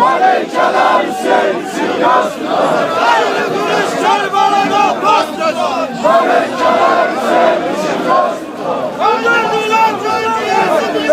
Melekeler Hüseyin için yas tutar. Aynı kuruş Kerbela'da pas tutar. Melekeler Hüseyin için yas tutar. Öldürdüler Cumhuriyetimizi.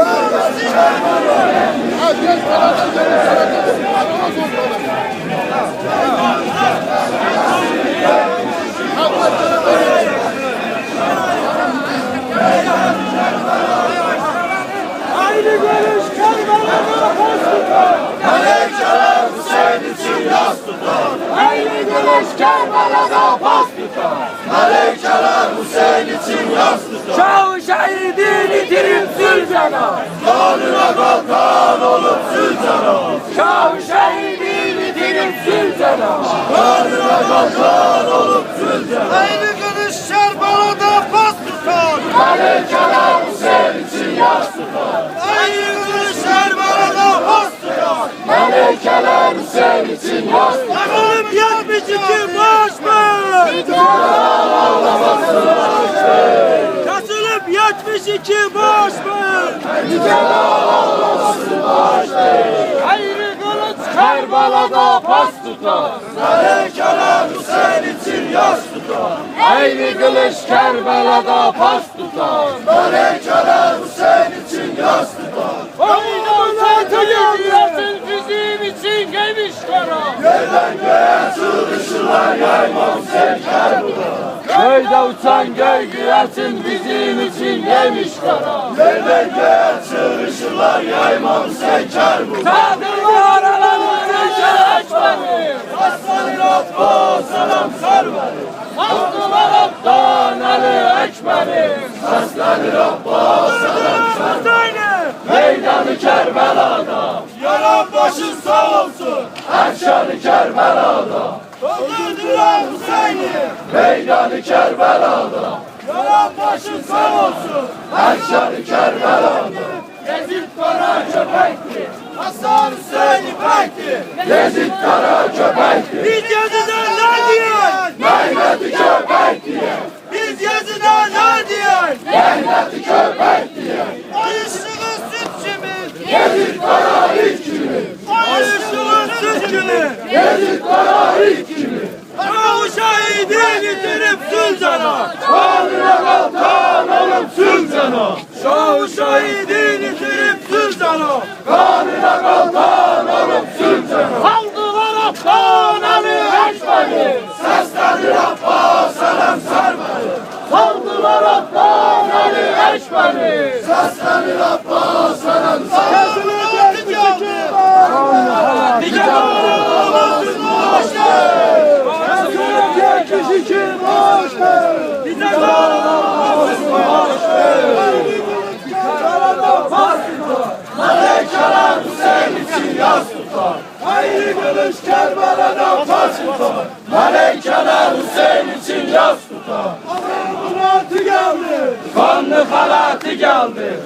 Aynı görüş Kerbela'da pas tutar. Melekeler Hüseyin için yas tutar. Aynı görüş Kerbela'da pas tutar. Melekeler Hüseyin için yas tutar. Şah şehidin itirim sülcana. Kanuna kalkan olup sülcana. Şah şehidin itirim sülcana. Kanuna kalkan olup sülcana. Aynı görüş Kerbela'da pas tutar. Melekeler Hüseyin için yas tutar. Aynı görüş Kerbela'da pas tutar. Melekeler Hüseyin için yas tutar. Kerbela'da pas tutar. Melekeler Hüseyin için yas tutar. Ayrı kılıç Kerbela'da pas tutar. Melekeler Hüseyin için yas tutar. Oynanan tüyürsün bizim için gelmiş kara. Yerden göğe çığırışırlar yaymam sen Kerbela. Köyde uçan göy güvercin bizim için gelmiş kara. Yerden göğe çığırışırlar yaymam sen Kerbela. Ali Ekber'i. Aslanın atma selam serveri. Meydanı Kerbela'da. Yaran başın sağ olsun. Erşanı Kerbela'da. Öldürdüler Hüseyin'i. Meydanı Kerbela'da. Yaran başın sağ olsun. Erşanı Kerbela'da. Gezip kara köpekti. Hasan Hüseyin İpek'ti. Gezit kara köpekti. Biz kara ilk kimi. Sütçümüz. Gezit kara ilk kimi. Ama şahidi getirip Sülcan'a. Kanuna kalkan olup sülcana. Şah şahidi getirip Sülcan'a. Kanuna kalkan olup sülcana. Kaldılar Afgan Ali Ekber'i. Seslenir Abbas selam serveri. Kaldılar Afgan Ali Ekber'i. Seslenir Abbas Kesime geldi ki başlı. Nikamazın Melekeler Hüseyin için yas tutar. Hayri kılıç Kerbela'da pas tutar. Melekeler Hüseyin için yas tutar. Aman muratı geldi. Kanlı halatı geldi.